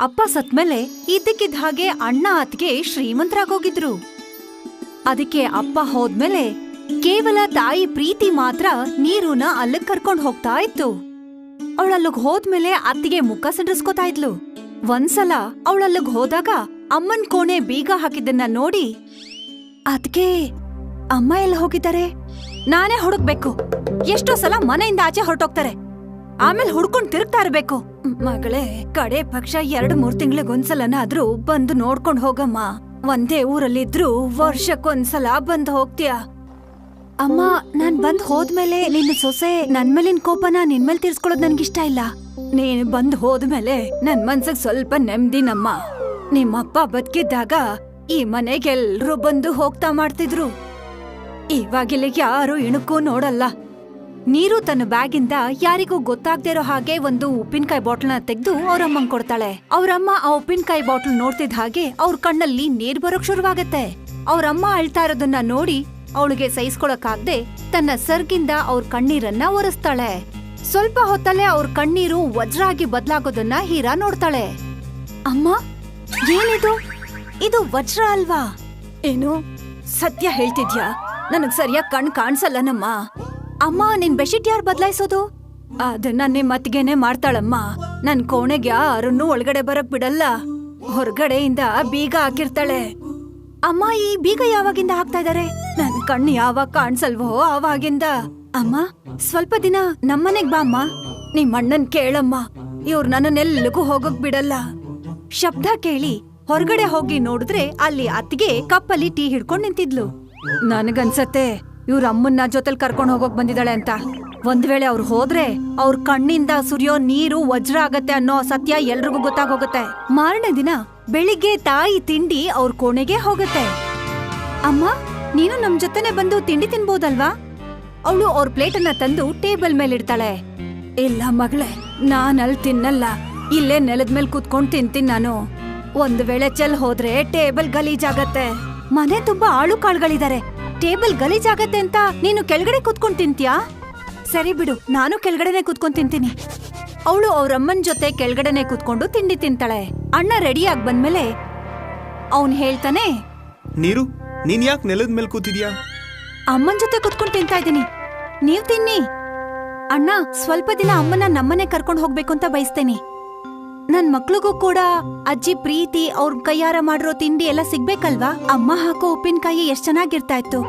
ಅಪ್ಪ ಸತ್ಮೇಲೆ ಇದ್ದಕ್ಕಿದ್ದ ಹಾಗೆ ಅಣ್ಣ ಅತ್ಗೆ ಶ್ರೀಮಂತರಾಗೋಗಿದ್ರು. ಅದಕ್ಕೆ ಅಪ್ಪ ಹೋದ್ಮೇಲೆ ಕೇವಲ ತಾಯಿ ಪ್ರೀತಿ ಮಾತ್ರ ನೀರುನ ಅಲ್ಲಿಗ್ ಕರ್ಕೊಂಡು ಹೋಗ್ತಾ ಇತ್ತು. ಅವಳಲ್ಲಿಗ್ ಹೋದ್ಮೇಲೆ ಅತ್ತಿಗೆ ಮುಖ ಸಿಂಡ್ರಿಸ್ಕೋತಾ ಇದ್ಲು. ಒಂದ್ಸಲ ಅವಳಲ್ಲಿಗ್ ಹೋದಾಗ ಅಮ್ಮನ್ ಕೋಣೆ ಬೀಗ ಹಾಕಿದ್ದನ್ನ ನೋಡಿ ಅದ್ಕೆ ಅಮ್ಮ ಎಲ್ಲ ಹೋಗಿದ್ದಾರೆ? ನಾನೇ ಹುಡುಕ್ಬೇಕು. ಎಷ್ಟೋ ಸಲ ಮನೆಯಿಂದ ಆಚೆ ಹೊರಟೋಗ್ತಾರೆ. ಆಮೇಲೆ ಹುಡ್ಕೊಂಡು ತಿರುಗ್ತಾ ಇರ್ಬೇಕು. ಮಗಳೇ, ಕಡೆ ಪಕ್ಷ ಎರಡ್ ಮೂರ್ ತಿಂಗಳಿಗೊಂದ್ಸಲನಾದ್ರೂ ಬಂದು ನೋಡ್ಕೊಂಡ್ ಹೋಗಮ್ಮ. ಒಂದೇ ಊರಲ್ಲಿದ್ರು ವರ್ಷಕ್ಕೊಂದ್ಸಲ ಬಂದ್ ಹೋಗ್ತೀಯ. ಅಮ್ಮ, ನಾನ್ ಬಂದ್ ಹೋದ್ಮೇಲೆ ನಿನ್ನ ಸೊಸೆ ನನ್ ಮೇಲಿನ ಕೋಪನ ನಿನ್ ಮೇಲ್ ತೀರ್ಸ್ಕೊಳ್ಳೋದ್ ನನ್ಗಿಷ್ಟ ಇಲ್ಲ. ನೀನ್ ಬಂದ್ ಹೋದ್ಮೇಲೆ ನನ್ ಮನ್ಸಗ್ ಸ್ವಲ್ಪ ನೆಮ್ಮದಿನಮ್ಮ ನಿಮ್ಮಪ್ಪ ಬದುಕಿದ್ದಾಗ ಈ ಮನೆಗೆಲ್ಲರೂ ಬಂದು ಹೋಗ್ತಾ ಮಾಡ್ತಿದ್ರು. ಇವಾಗಿಲ್ಲಿ ಯಾರು ಇಣುಕು ನೋಡಲ್ಲ. ನೀರು ತನ್ನ ಬ್ಯಾಗಿಂದ ಯಾರಿಗೂ ಗೊತ್ತಾಗ್ದೇ ಇರೋ ಹಾಗೆ ಒಂದು ಉಪ್ಪಿನಕಾಯಿ ಬಾಟ್ಲ್ನ ತೆಗೆದು ಅವ್ರಮ್ಮಂಗ್ ಕೊಡ್ತಾಳೆ. ಅವ್ರಮ್ಮ ಆ ಉಪ್ಪಿನಕಾಯಿ ಬಾಟ್ಲ್ ನೋಡ್ತಿದ್ ಹಾಗೆ ಅವ್ರ ಕಣ್ಣಲ್ಲಿ ನೀರ್ ಬರೋಕ್ ಶುರುವಾಗತ್ತೆ. ಅವ್ರಮ್ಮ ಅಳ್ತಾ ಇರೋದನ್ನ ನೋಡಿ ಅವಳಿಗೆ ಸಹಿಸ್ಕೊಳಕಾಗ್ದೆ ತನ್ನ ಸರ್ಗಿಂದ ಅವ್ರ ಕಣ್ಣೀರನ್ನ ಒರೆಸ್ತಾಳೆ. ಸ್ವಲ್ಪ ಹೊತ್ತಲ್ಲೇ ಅವ್ರ ಕಣ್ಣೀರು ವಜ್ರ ಆಗಿ ಬದ್ಲಾಗೋದನ್ನ ಹೀರಾ ನೋಡ್ತಾಳೆ. ಅಮ್ಮ, ಏನಿದು? ಇದು ವಜ್ರ ಅಲ್ವಾ? ಏನು? ಸತ್ಯ ಹೇಳ್ತಿದ್ಯಾ? ನನಗ್ ಸರಿಯಾಗಿ ಕಣ್ ಕಾಣ್ಸಲ್ಲನಮ್ಮ. ಅಮ್ಮ, ನಿನ್ ಬೆಡ್ಶೀಟ್ ಯಾರು ಬದಲಾಯಿಸೋದು? ಅದನ್ನ ನಿಮ್ ಮತ್ತಿಗೆನೆ ಮಾಡ್ತಾಳಮ್ಮ. ನನ್ ಕೋಣೆಗೆ ಯಾರನ್ನೂ ಒಳಗಡೆ ಬರಕ್ ಬಿಡಲ್ಲ. ಹೊರಗಡೆಯಿಂದ ಬೀಗ ಹಾಕಿರ್ತಾಳೆ. ಅಮ್ಮ, ಈ ಬೀಗ ಯಾವಾಗಿಂದ ಹಾಕ್ತಾ ಇದಾರೆ? ನನ್ ಕಣ್ಣು ಯಾವಾಗ ಕಾಣ್ಸಲ್ವೋ ಆವಾಗಿಂದ. ಅಮ್ಮ, ಸ್ವಲ್ಪ ದಿನ ನಮ್ಮನೆಗ್ ಬಾ ಅಮ್ಮ. ನಿಮ್ ಅಣ್ಣನ್ ಕೇಳಮ್ಮ. ಇವ್ರು ನನ್ನೆಲ್ಲಗೂ ಹೋಗಕ್ ಬಿಡಲ್ಲ. ಶಬ್ದ ಕೇಳಿ ಹೊರಗಡೆ ಹೋಗಿ ನೋಡಿದ್ರೆ ಅಲ್ಲಿ ಅತ್ತಿಗೆ ಕಪ್ಪಲ್ಲಿ ಟೀ ಹಿಡ್ಕೊಂಡ್ ನಿಂತಿದ್ಲು. ನನಗನ್ಸತ್ತೆ ಇವ್ರ ಅಮ್ಮನ್ನ ಜೊತೆಲ್ ಕರ್ಕೊಂಡು ಹೋಗೋಕ್ ಬಂದಿದ್ದಾಳೆ ಅಂತ. ಒಂದ್ ವೇಳೆ ಅವ್ರು ಹೋದ್ರೆ ಅವ್ರ ಕಣ್ಣಿಂದ ಸುರಿಯೋ ನೀರು ವಜ್ರ ಆಗತ್ತೆ ಅನ್ನೋ ಸತ್ಯ ಎಲ್ರಿಗೂ ಗೊತ್ತಾಗೋಗತ್ತೆ ಮಾರನೇ ದಿನ ಬೆಳಿಗ್ಗೆ ತಾಯಿ ತಿಂಡಿ ಅವ್ರ ಕೋಣೆಗೆ ಹೋಗತ್ತೆ. ಅಮ್ಮ, ನೀನು ನಮ್ ಜೊತೆನೆ ಬಂದು ತಿಂಡಿ ತಿನ್ಬೋದಲ್ವಾ? ಅವಳು ಅವ್ರ ಪ್ಲೇಟನ್ನ ತಂದು ಟೇಬಲ್ ಮೇಲೆ ಇಡ್ತಾಳೆ ಇಲ್ಲ ಮಗಳೇ ನಾನ್ ಅಲ್ಲಿ ತಿನ್ನಲ್ಲ. ಇಲ್ಲೇ ನೆಲದ ಮೇಲೆ ಕೂತ್ಕೊಂಡ್ ತಿಂತೀನಿ ನಾನು. ಒಂದ್ ವೇಳೆ ಚೆಲ್ ಹೋದ್ರೆ ಟೇಬಲ್ ಗಲೀಜಾಗತ್ತೆ. ಮನೆ ತುಂಬಾ ಆಳು ಕಾಳುಗಳಿದ್ದಾರೆ ಟೇಬಲ್ ಗಲೀಜಾಗತ್ತೆ ಅಂತ ನೀನು ಕೆಳಗಡೆ ಕೂತ್ಕೊಂಡ್ ತಿಂತ್ಯಾ? ಸರಿ ಬಿಡು ನಾನು ಕೆಳಗಡೆನೆ ಕೂತ್ಕೊಂಡ್ ತಿಂತೀನಿ. ಅವಳು ಅವ್ರಮ್ಮನ್ ಜೊತೆ ಕೆಳಗಡೆನೆ ಕೂತ್ಕೊಂಡು ತಿಂಡಿ ತಿಂತಾಳೆ. ಅಣ್ಣ ರೆಡಿಯಾಗಿ ಬಂದ್ಮೇಲೆ ಅವನ್ ಹೇಳ್ತಾನೆ ನೀರು ನೀನ್ ಯಾಕೆ ನೆಲದ ಮೇಲೆ ಕೂತಿದ್ಯಾ? ಅಮ್ಮನ್ ಜೊತೆ ಕುತ್ಕೊಂಡ್ ತಿಂತಾ ಇದ್ದೀನಿ. ನೀವ್ ತಿನ್ನಿ. ಅಣ್ಣ ಸ್ವಲ್ಪ ದಿನ ಅಮ್ಮನ ನಮ್ಮನೆ ಕರ್ಕೊಂಡು ಹೋಗ್ಬೇಕು ಅಂತ ಬಯಸ್ತೇನೆ. ನನ್ ಮಕ್ಳಿಗೂ ಕೂಡ ಅಜ್ಜಿ ಪ್ರೀತಿ ಅವ್ರ ಕೈಯಾರ ಮಾಡಿರೋ ತಿಂಡಿ ಎಲ್ಲ ಸಿಗ್ಬೇಕಲ್ವಾ? ಅಮ್ಮ ಹಾಕೋ ಉಪ್ಪಿನಕಾಯಿ ಎಷ್ಟ್ ಚೆನ್ನಾಗಿರ್ತಾ ಇತ್ತು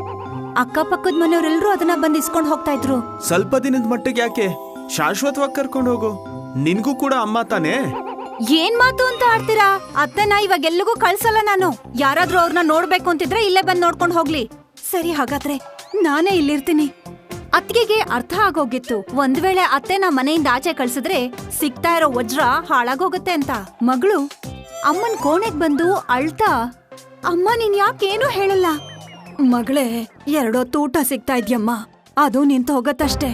ಅಕ್ಕಪಕ್ಕದ ಮನೆಯವರೆಲ್ಲರೂ ಅದನ್ನ ಬಂದ್ ಇಸ್ಕೊಂಡ್ ಹೋಗ್ತಾ ಇದ್ರು. ಸ್ವಲ್ಪ ದಿನದ ಮಟ್ಟಿಗೆ ಯಾಕೆ? ಶಾಶ್ವತವಾಗಿ ಕರ್ಕೊಂಡು ಹೋಗು. ನಿನ್ಗೂ ಕೂಡ ಅಮ್ಮ ತಾನೇ? ಏನ್ ಮಾತು ಅಂತ ಆಡ್ತೀರಾ? ಅತ್ತನ ಇವಾಗ ಎಲ್ಲಿಗೂ ಕಳ್ಸಲ್ಲ ನಾನು. ಯಾರಾದ್ರೂ ಅವ್ರನ್ನ ನೋಡ್ಬೇಕು ಅಂತಿದ್ರೆ ಇಲ್ಲೇ ಬಂದ್ ನೋಡ್ಕೊಂಡು ಹೋಗ್ಲಿ. ಸರಿ ಹಾಗಾದ್ರೆ ನಾನೇ ಇಲ್ಲಿರ್ತೀನಿ. ಅತ್ತಿಗೆಗೆ ಅರ್ಥ ಆಗೋಗಿತ್ತು. ಒಂದ್ ವೇಳೆ ಅತ್ತೆನ ಮನೆಯಿಂದ ಆಚೆ ಕಳ್ಸಿದ್ರೆ ಸಿಗ್ತಾ ಇರೋ ವಜ್ರ ಹಾಳಾಗೋಗತ್ತೆ ಅಂತ. ಮಗಳು, ಅಮ್ಮನ್ ಕೋಣೆಗ್ ಬಂದು ಅಳ್ತಾ? ಅಮ್ಮ, ನೀನ್ ಯಾಕೇನು ಹೇಳಲ್ಲ? ಮಗಳೇ ಎರಡೊತ್ತು ಊಟ ಸಿಗ್ತಾ ಇದ್ಯಮ್ಮ. ಅದು ನಿಂತು ಹೋಗತ್ತಷ್ಟೇ.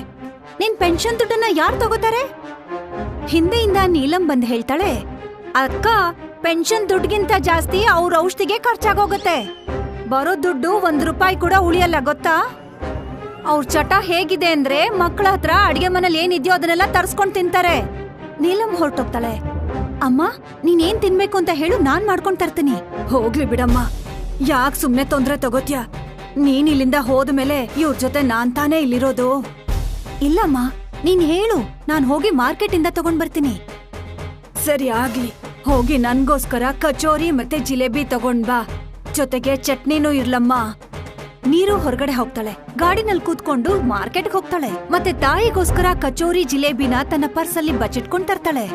ನಿನ್ ಪೆನ್ಷನ್ ದುಡ್ಡನ್ನ ಯಾರು ತಗೋತಾರೆ? ಹಿಂದೆಯಿಂದ ನೀಲಂ ಬಂದ್ ಹೇಳ್ತಾಳೆ, ಅಕ್ಕ, ಪೆನ್ಷನ್ ದುಡ್ಗಿಂತ ಜಾಸ್ತಿ ಅವ್ರ ಔಷಧಿಗೆ ಖರ್ಚಾಗೋಗತ್ತೆ. ಬರೋ ದುಡ್ಡು ಒಂದ್ ರೂಪಾಯಿ ಕೂಡ ಉಳಿಯಲ್ಲ, ಗೊತ್ತಾ? ಅವ್ರ ಚಟ ಹೇಗಿದೆ ಅಂದ್ರೆ ಮಕ್ಕಳ ಹತ್ರ ಅಡಿಗೆ ಮನೇಲಿ ಏನಿದ್ಯೋ ಅದನ್ನೆಲ್ಲ ತರ್ಸ್ಕೊಂಡ್ ತಿಂತಾರೆ. ನೀಲಂ ಹೊರಟೋಗ್ತಾಳೆ. ಅಮ್ಮ, ನೀನೇನ್ ತಿನ್ಬೇಕು ಅಂತ ಹೇಳು, ನಾನ್ ಮಾಡ್ಕೊಂಡ್ ತರ್ತೀನಿ. ಹೋಗ್ಲಿ ಬಿಡಮ್ಮ. ಯಾಕ್ ಸುಮ್ನೆ ತೊಂದ್ರೆ ತಗೋತ್ಯಾ? ನೀನ್ ಇಲ್ಲಿಂದ ಹೋದ್ಮೇಲೆ ಇವ್ರ ಜೊತೆ ನಾನ್ ತಾನೇ ಇಲ್ಲಿರೋದು. ಇಲ್ಲಮ್ಮ, ನೀನ್ ಹೇಳು. ನಾನ್ ಹೋಗಿ ಮಾರ್ಕೆಟ್ ಇಂದ ತಗೊಂಡ್ ಬರ್ತೀನಿ. ಸರಿ, ಆಗ್ಲಿ. ಹೋಗಿ ನನ್ಗೋಸ್ಕರ ಕಚೋರಿ ಮತ್ತೆ ಜಿಲೇಬಿ ತಗೊಂಡ್ ಬಾ. ಜೊತೆಗೆ ಚಟ್ನಿನೂ ಇರ್ಲಮ್ಮ. ನೀರು ಹೊರಗಡೆ ಹೋಗ್ತಾಳೆ. ಗಾಡಿನಲ್ಲಿ ಕೂತ್ಕೊಂಡು ಮಾರ್ಕೆಟ್ಗೆ ಹೋಗ್ತಾಳೆ. ಮತ್ತೆ ತಾಯಿಗೋಸ್ಕರ ಕಚೋರಿ, ಜಿಲೇಬಿನ ತನ್ನ ಪರ್ಸಲ್ಲಿ ಬಚ್ಚಿಟ್ಕೊಂಡ್ ತರ್ತಾಳೆ.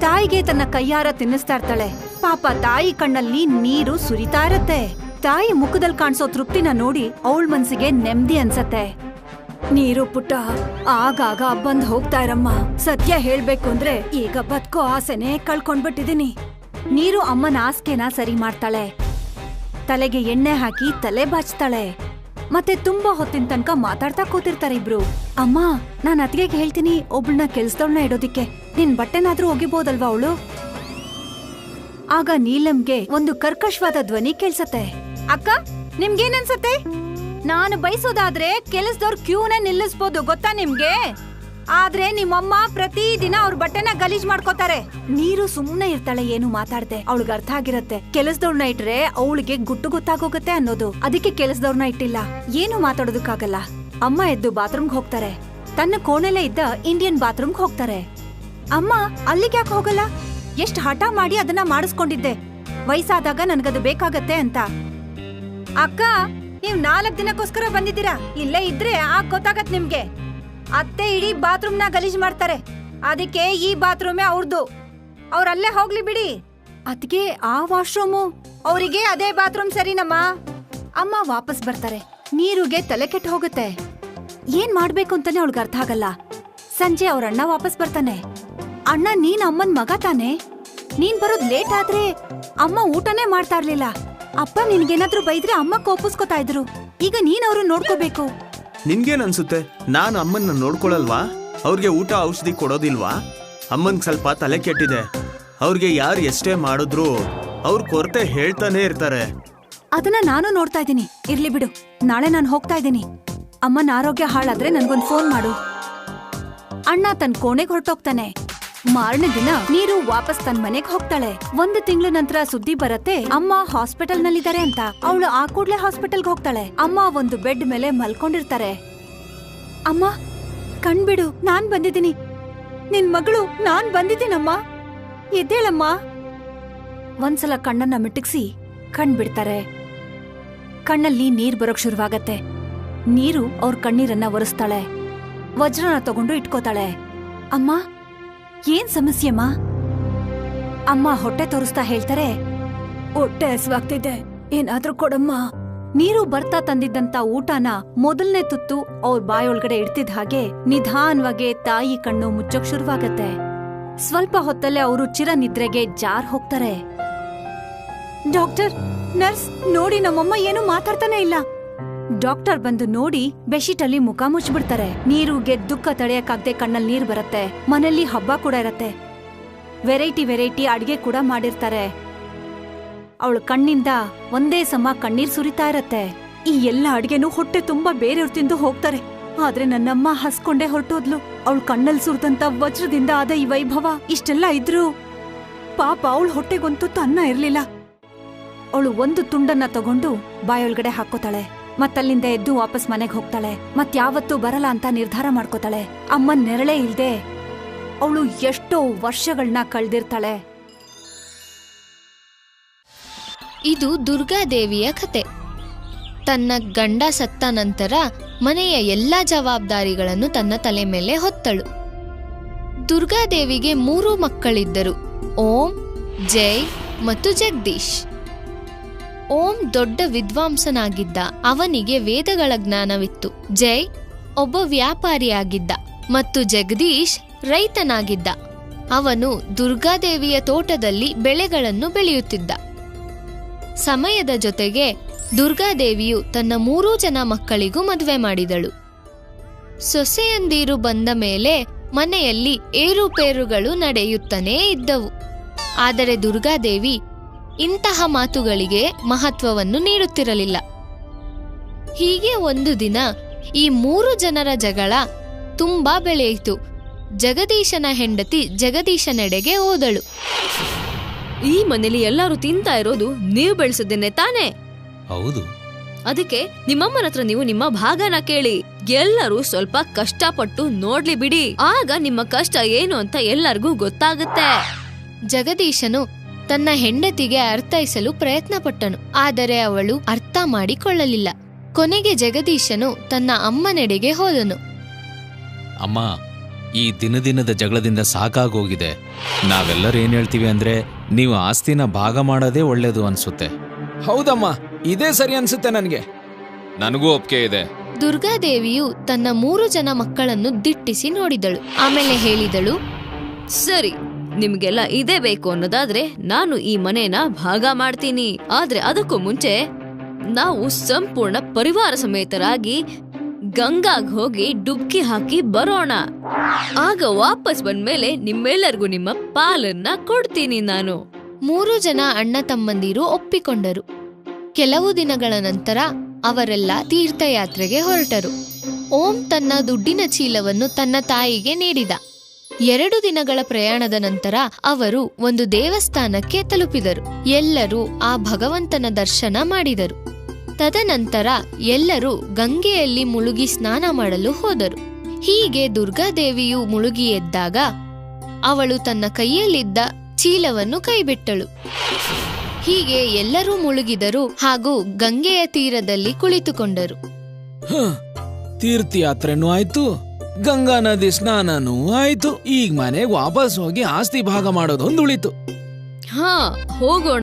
ತಾಯಿಗೆ ತನ್ನ ಕೈಯಾರ ತಿನ್ನಿಸ್ತಾ ಇರ್ತಾಳೆ. ಪಾಪ ತಾಯಿ ಕಣ್ಣಲ್ಲಿ ನೀರು ಸುರಿತಾ ಇರತ್ತೆ. ತಾಯಿ ಮುಖದಲ್ಲಿ ಕಾಣಿಸೋ ತೃಪ್ತಿನ ನೋಡಿ ಅವಳ ಮನ್ಸಿಗೆ ನೆಮ್ಮದಿ ಅನ್ಸತ್ತೆ. ನೀರು ಪುಟ್ಟ, ಆಗಾಗ ಬಂದ್ ಹೋಗ್ತಾ ಇರಮ್ಮ. ಸತ್ಯ ಹೇಳ್ಬೇಕು ಅಂದ್ರೆ ಈಗ ಬದುಕೋ ಆಸೆನೆ ಕಳ್ಕೊಂಡ್ಬಿಟ್ಟಿದೀನಿ. ನೀರು ಅಮ್ಮನ ಆಸ್ಕೆನ ಸರಿ ಮಾಡ್ತಾಳೆ. ತಲೆಗೆ ಎಣ್ಣೆ ಹಾಕಿ ತಲೆ ಬಾಚ್ತಾಳೆ. ಮತ್ತೆ ತುಂಬಾ ಹೊತ್ತಿನ ತನಕ ಮಾತಾಡ್ತಾ ಕೂತಿರ್ತಾರೆ ಇಬ್ರು. ಅಮ್ಮ, ನಾನ್ ಅತ್ತಿಗೆಗೆ ಹೇಳ್ತೀನಿ, ಒಬ್ಳನ್ನ ಕೆಲ್ಸದವ್ನ ಇಡೋದಿಕ್ಕೆ. ನಿನ್ ಬಟ್ಟೆನಾದ್ರೂ ಒಗಿಬೋದಲ್ವಾ ಅವಳು? ಆಗ ನೀಲಂಗೆ ಒಂದು ಕರ್ಕಶವಾದ ಧ್ವನಿ ಕೇಳಿಸತ್ತೆ. ಅಕ್ಕ ನಿಮ್ಗೇನನ್ಸತ್ತೆ ನಾನು ಬಯಸೋದಾದ್ರೆ ಕೆಲಸದವ್ರ ಕ್ಯೂನ ನಿಲ್ಲಿಸ್ಬೋದು, ಗೊತ್ತಾ ನಿಮ್ಗೆ? ಆದ್ರೆ ನಿಮ್ಮಮ್ಮ ಪ್ರತಿದಿನ ಅವ್ರ ಬಟ್ಟೆನ ಗಲೀಜ್ ಮಾಡ್ಕೋತಾರೆ. ನೀರು ಸುಮ್ನೆ ಇರ್ತಾಳೆ ಏನು ಮಾತಾಡ್ದೆ. ಅವಳಿಗೆ ಅರ್ಥ ಆಗಿರತ್ತೆ. ಕೆಲಸದವ್ರನ್ನ ಇಟ್ರೆ ಅವಳಿಗೆ ಗುಟ್ಟು ಗೊತ್ತಾಗೋಗತ್ತೆ ಅನ್ನೋದು. ಅದಕ್ಕೆ ಕೆಲಸದವ್ರನ್ನ ಇಟ್ಟಿಲ್ಲ. ಏನು ಮಾತಾಡೋದಕ್ಕಾಗಲ್ಲ. ಅಮ್ಮ ಎದ್ದು ಬಾತ್ರೂಮ್ಗೆ ಹೋಗ್ತಾರೆ. ತನ್ನ ಕೋಣೆಲೆ ಇದ್ದ ಇಂಡಿಯನ್ ಬಾತ್ರೂಮ್ಗೆ ಹೋಗ್ತಾರೆ. ಅಮ್ಮ, ಅಲ್ಲಿಗೆ ಯಾಕೆ ಹೋಗಲ್ಲ? ಎಷ್ಟ್ ಹಠ ಮಾಡಿ ಅದನ್ನ ಮಾಡಿಸ್ಕೊಂಡಿದ್ದೆ. ವಯಸ್ಸಾದಾಗ ನನ್ಗದು ಬೇಕಾಗತ್ತೆ ಅಂತ. ಅಕ್ಕ, ನೀವ್ ನಾಲ್ಕ್ ದಿನಕ್ಕೋಸ್ಕರ ಬಂದಿದ್ದೀರಾ? ಇಲ್ಲೇ ಇದ್ರೆ ಆಗ ಗೊತ್ತಾಗತ್ ನಿಮ್ಗೆ. ಅತ್ತೆ ಇಡೀ ಬಾತ್ರೂಮ್ನ ಗಲೀಜ್ ಮಾಡ್ತಾರೆ. ಅದಕ್ಕೆ ಈ ಬಾತ್ರೂಮೇ ಅವ್ರದ್ದು ಅವ್ರಲ್ಲೇ ಹೋಗ್ಲಿ ಬಿಡಿ. ಅದ್ಗೆ ಆ ವಾಶ್ರೂಮು? ಅವರಿಗೆ ಅದೇ ಬಾತ್ರೂಮ್ ಸರಿನಮ್ಮ. ಅಮ್ಮ ವಾಪಸ್ ಬರ್ತಾರೆ. ನೀರುಗೆ ತಲೆ ಕೆಟ್ಟು ಹೋಗುತ್ತೆ. ಏನ್ ಮಾಡ್ಬೇಕು ಅಂತಾನೆ ಅವಳಿಗೆ ಅರ್ಥ ಆಗಲ್ಲ. ಸಂಜೆ ಅವ್ರ ಅಣ್ಣ ವಾಪಸ್ ಬರ್ತಾನೆ. ಅಣ್ಣ ನೀನ್ ಅಮ್ಮನ್ ಮಗ ತಾನೆ? ನೀನ್ ಬರೋದ್ ಲೇಟ್ ಆದ್ರೆ ಅಮ್ಮ ಊಟನೇ ಮಾಡ್ತಾ ಇರ್ಲಿಲ್ಲ. ಅಪ್ಪ ನಿನ್ಗೇನಾದ್ರೂ ಬೈದ್ರೆ ಅಮ್ಮ ಕೋಪಿಸ್ಕೊತಾ ಇದ್ರು. ಈಗ ನೀನ್ ಅವ್ರನ್ನ ನೋಡ್ಕೋಬೇಕು. ನಿನ್ಗೇನ್ ಅನ್ಸುತ್ತೆ ನಾನು ಅಮ್ಮನ್ನ ನೋಡ್ಕೊಳಲ್ವಾ? ಅವ್ರಿಗೆ ಊಟ ಔಷಧಿ ಕೊಡೋದಿಲ್ವಾ? ಅಮ್ಮನ್ ಸ್ವಲ್ಪ ತಲೆ ಕೆಟ್ಟಿದೆ. ಅವ್ರಿಗೆ ಯಾರು ಎಷ್ಟೇ ಮಾಡಿದ್ರು ಅವ್ರ ಕೊರತೆ ಹೇಳ್ತಾನೆ ಇರ್ತಾರೆ. ಅದನ್ನ ನಾನು ನೋಡ್ತಾ ಇದ್ದೀನಿ. ಇರ್ಲಿ ಬಿಡು. ನಾಳೆ ನಾನು ಹೋಗ್ತಾ ಇದ್ದೀನಿ. ಅಮ್ಮನ ಆರೋಗ್ಯ ಹಾಳಾದ್ರೆ ನನ್ಗೊಂದು ಫೋನ್ ಮಾಡು. ಅಣ್ಣ ತನ್ ಕೋಣೆಗೆ ಹೊರಟೋಗ್ತಾನೆ. ಮಾರನೇ ದಿನ ನೀರು ವಾಪಸ್ ತನ್ ಮನೆಗ್ ಹೋಗ್ತಾಳೆ. ಒಂದು ತಿಂಗಳ ನಂತರ ಸುದ್ದಿ ಬರತ್ತೆ, ಅಮ್ಮ ಹಾಸ್ಪಿಟಲ್ ನಲ್ಲಿದ್ದಾರೆ ಅಂತ. ಅವಳು ಆ ಕೂಡ್ಲೆ ಹಾಸ್ಪಿಟಲ್ಗೆ ಹೋಗ್ತಾಳೆ. ಅಮ್ಮ ಒಂದು ಬೆಡ್ ಮೇಲೆ ಮಲ್ಕೊಂಡಿರ್ತಾರೆ. ಅಮ್ಮ, ಕಣ್ಬಿಡು, ನಾನ್ ಬಂದಿದ್ದೀನಿ. ನಿನ್ ಮಗಳು, ನಾನ್ ಬಂದಿದ್ದೀನಮ್ಮ. ಎದ್ದೇಳಮ್ಮ. ಒಂದ್ಸಲ ಕಣ್ಣನ್ನ ಮಿಟಕ್ಸಿ ಕಣ್ ಬಿಡ್ತಾರೆ ಕಣ್ಣಲ್ಲಿ ನೀರ್ ಬರೋಕ್ ಶುರುವಾಗತ್ತೆ. ನೀರು ಅವ್ರ ಕಣ್ಣೀರನ್ನ ಒರೆಸ್ತಾಳೆ. ವಜ್ರನ ತಗೊಂಡು ಇಟ್ಕೋತಾಳೆ. ಅಮ್ಮ ಏನ್ ಸಮಸ್ಯೆಮ್ಮ ಅಮ್ಮ? ಹೊಟ್ಟೆ ತೋರಿಸ್ತಾ ಹೇಳ್ತಾರೆ, ಹೊಟ್ಟೆ ಹಸುವಾಗ್ತಿದೆ. ಏನಾದ್ರೂ ಕೊಡಮ್ಮ. ನೀರು ಬರ್ತಾ ತಂದಿದ್ದಂತ ಊಟನ ಮೊದಲನೇ ತುತ್ತು ಅವ್ರ ಬಾಯೊಳಗಡೆ ಇಡ್ತಿದ್ ಹಾಗೆ ನಿಧಾನವಾಗಿ ತಾಯಿ ಕಣ್ಣು ಮುಚ್ಚೋಕ್ ಶುರುವಾಗತ್ತೆ. ಸ್ವಲ್ಪ ಹೊತ್ತಲ್ಲೇ ಅವರು ಚಿರ ನಿದ್ರೆಗೆ ಜಾರ್ ಹೋಗ್ತಾರೆ. ಡಾಕ್ಟರ್, ನರ್ಸ್, ನೋಡಿ ನಮ್ಮಮ್ಮ ಏನು ಮಾತಾಡ್ತಾನೆ ಇಲ್ಲ. ಡಾಕ್ಟರ್ ಬಂದು ನೋಡಿ ಬೆಶೀಟಲ್ಲಿ ಮುಖ ಮುಚ್ಚಿಬಿಡ್ತಾರೆ. ನೀರುಗೆ ದುಃಖ ತಡೆಯಕ್ಕಾಗದೆ ಕಣ್ಣಲ್ಲಿ ನೀರ್ ಬರುತ್ತೆ. ಮನೆಯಲ್ಲಿ ಹಬ್ಬ ಕೂಡ ಇರತ್ತೆ. ವೆರೈಟಿ ವೆರೈಟಿ ಅಡಿಗೆ ಕೂಡ ಮಾಡಿರ್ತಾರೆ. ಅವಳ ಕಣ್ಣಿಂದ ಒಂದೇ ಸಮ ಕಣ್ಣೀರ್ ಸುರಿತಾ ಇರತ್ತೆ. ಈ ಎಲ್ಲ ಅಡಿಗೆನೂ ಹೊಟ್ಟೆ ತುಂಬಾ ಬೇರೆಯವ್ರು ತಿಂದು ಹೋಗ್ತಾರೆ. ಆದ್ರೆ ನನ್ನಮ್ಮ ಹಸ್ಕೊಂಡೇ ಹೊರಟೋದ್ಲು. ಅವಳು ಕಣ್ಣಲ್ಲಿ ಸುರಿದಂತ ವಜ್ರದಿಂದ ಆದ ಈ ವೈಭವ ಇಷ್ಟೆಲ್ಲ ಇದ್ರು ಪಾಪ ಅವಳು ಹೊಟ್ಟೆಗೊಂತು ತನ್ನ ಇರ್ಲಿಲ್ಲ. ಅವಳು ಒಂದು ತುಂಡನ್ನ ತಗೊಂಡು ಬಾಯೊಳಗಡೆ ಹಾಕೋತಾಳೆ ಮತ್ತಲ್ಲಿಂದ ಎದ್ದು ವಾಪಸ್ ಮನೆಗೆ ಹೋಗ್ತಾಳೆ. ಮತ್ತಾವತ್ತೂ ಬರಲ್ಲ ಅಂತ ನಿರ್ಧಾರ ಮಾಡ್ಕೋತಾಳೆ. ಅಮ್ಮ ನೆರಳೇ ಇಲ್ದೆ ಅವಳು ಎಷ್ಟೋ ವರ್ಷಗಳನ್ನ ಕಳೆದಿರ್ತಾಳೆ. ಇದು ದುರ್ಗಾದೇವಿಯ ಕತೆ. ತನ್ನ ಗಂಡ ಸತ್ತ ನಂತರ ಮನೆಯ ಎಲ್ಲ ಜವಾಬ್ದಾರಿಗಳನ್ನು ತನ್ನ ತಲೆ ಮೇಲೆ ಹೊತ್ತಳು. ದುರ್ಗಾದೇವಿಗೆ ಮೂರು ಮಕ್ಕಳಿದ್ದರು. ಓಂ, ಜೈ ಮತ್ತು ಜಗದೀಶ್. ಓಂ ದೊಡ್ಡ ವಿದ್ವಾಂಸನಾಗಿದ್ದ ಅವನಿಗೆ ವೇದಗಳ ಜ್ಞಾನವಿತ್ತು. ಜೈ ಒಬ್ಬ ವ್ಯಾಪಾರಿಯಾಗಿದ್ದ ಮತ್ತು ಜಗದೀಶ್ ರೈತನಾಗಿದ್ದ. ಅವನು ದುರ್ಗಾದೇವಿಯ ತೋಟದಲ್ಲಿ ಬೆಳೆಗಳನ್ನು ಬೆಳೆಯುತ್ತಿದ್ದ. ಸಮಯದ ಜೊತೆಗೆ ದುರ್ಗಾದೇವಿಯು ತನ್ನ ಮೂರೂ ಜನ ಮಕ್ಕಳಿಗೂ ಮದುವೆ ಮಾಡಿದಳು. ಸೊಸೆಯಂದಿರು ಬಂದ ಮೇಲೆ ಮನೆಯಲ್ಲಿ ಏರುಪೇರುಗಳು ನಡೆಯುತ್ತಲೇ ಇದ್ದವು. ಆದರೆ ದುರ್ಗಾದೇವಿ ಇಂತಹ ಮಾತುಗಳಿಗೆ ಮಹತ್ವವನ್ನು ನೀಡುತ್ತಿರಲಿಲ್ಲ. ಹೀಗೆ ಒಂದು ದಿನ ಈ ಮೂರು ಜನರ ಜಗಳ ತುಂಬಾ ಬೆಳೆಯಿತು. ಜಗದೀಶನ ಹೆಂಡತಿ ಜಗದೀಶನೆಡೆಗೆ ಹೋದಳು. ಈ ಮನೇಲಿ ಎಲ್ಲರೂ ತಿಂತಾ ಇರೋದು ನೀವು ಬೆಳೆಸಿದ್ದೇನೆ ತಾನೇ? ಹೌದು. ಅದಕ್ಕೆ ನಿಮ್ಮಮ್ಮನ ಹತ್ರ ನೀವು ನಿಮ್ಮ ಭಾಗನ ಕೇಳಿ. ಎಲ್ಲರೂ ಸ್ವಲ್ಪ ಕಷ್ಟಪಟ್ಟು ನೋಡ್ಲಿ ಬಿಡಿ. ಆಗ ನಿಮ್ಮ ಕಷ್ಟ ಏನು ಅಂತ ಎಲ್ಲರಿಗೂ ಗೊತ್ತಾಗುತ್ತೆ. ಜಗದೀಶನು ತನ್ನ ಹೆಂಡತಿಗೆ ಅರ್ಥೈಸಲು ಪ್ರಯತ್ನಪಟ್ಟನು. ಆದರೆ ಅವಳು ಅರ್ಥ ಮಾಡಿಕೊಳ್ಳಲಿಲ್ಲ. ಕೊನೆಗೆ ಜಗದೀಶನು ತನ್ನ ಅಮ್ಮನೆಡೆಗೆ ಹೋದನು. ಅಮ್ಮ ಈ ದಿನ ದಿನದ ಜಗಳದಿಂದ ಸಾಕಾಗೋಗಿದೆ. ನಾವೆಲ್ಲರೂ ಏನ್ ಹೇಳ್ತೀವಿ ಅಂದ್ರೆ ನೀವು ಆಸ್ತಿನ ಭಾಗ ಮಾಡೋದೇ ಒಳ್ಳೇದು ಅನ್ಸುತ್ತೆ. ಹೌದಮ್ಮ ಇದೇ ಸರಿ ಅನ್ಸುತ್ತೆ ನನಗೆ. ನನಗೂ ಒಪ್ಪಿಗೆ ಇದೆ. ದುರ್ಗಾದೇವಿಯು ತನ್ನ ಮೂರು ಜನ ಮಕ್ಕಳನ್ನು ದಿಟ್ಟಿಸಿ ನೋಡಿದಳು. ಆಮೇಲೆ ಹೇಳಿದಳು ಸರಿ ನಿಮ್ಗೆಲ್ಲ ಇದೇ ಬೇಕು ಅನ್ನೋದಾದ್ರೆ ನಾನು ಈ ಮನೇನ ಭಾಗ ಮಾಡ್ತೀನಿ. ಆದ್ರೆ ಅದಕ್ಕೂ ಮುಂಚೆ ನಾವು ಸಂಪೂರ್ಣ ಪರಿವಾರ ಸಮೇತರಾಗಿ ಗಂಗಾಗ್ ಹೋಗಿ ಡುಬ್ಕಿ ಹಾಕಿ ಬರೋಣ. ಆಗ ವಾಪಸ್ ಬಂದ್ಮೇಲೆ ನಿಮ್ಮೆಲ್ಲರಿಗೂ ನಿಮ್ಮ ಪಾಲನ್ನ ಕೊಡ್ತೀನಿ ನಾನು. ಮೂರು ಜನ ಅಣ್ಣ ತಮ್ಮಂದಿರು ಒಪ್ಪಿಕೊಂಡರು. ಕೆಲವು ದಿನಗಳ ನಂತರ ಅವರೆಲ್ಲ ತೀರ್ಥಯಾತ್ರೆಗೆ ಹೊರಟರು. ಓಂ ತನ್ನ ದುಡ್ಡಿನ ಚೀಲವನ್ನು ತನ್ನ ತಾಯಿಗೆ ನೀಡಿದ. ಎರಡು ದಿನಗಳ ಪ್ರಯಾಣದ ನಂತರ ಅವರು ಒಂದು ದೇವಸ್ಥಾನಕ್ಕೆ ತಲುಪಿದರು. ಎಲ್ಲರೂ ಆ ಭಗವಂತನ ದರ್ಶನ ಮಾಡಿದರು. ತದನಂತರ ಎಲ್ಲರೂ ಗಂಗೆಯಲ್ಲಿ ಮುಳುಗಿ ಸ್ನಾನ ಮಾಡಲು ಹೋದರು. ಹೀಗೆ ದುರ್ಗಾದೇವಿಯು ಮುಳುಗಿ ಎದ್ದಾಗ ಅವಳು ತನ್ನ ಕೈಯಲ್ಲಿದ್ದ ಚೀಲವನ್ನು ಕೈಬಿಟ್ಟಳು. ಹೀಗೆ ಎಲ್ಲರೂ ಮುಳುಗಿದರು ಹಾಗೂ ಗಂಗೆಯ ತೀರದಲ್ಲಿ ಕುಳಿತುಕೊಂಡರು. ತೀರ್ಥಯಾತ್ರೆನೂ ಆಯ್ತು. ಗಂಗಾ ನದಿ ಸ್ನಾನನೂ ಆಯ್ತು. ಈಗ ಮನೆಗೆ ವಾಪಸ್ ಹೋಗಿ ಆಸ್ತಿ ಭಾಗ ಮಾಡೋದೊಂದು ಉಳಿತು ಹಾ ಹೋಗೋಣ.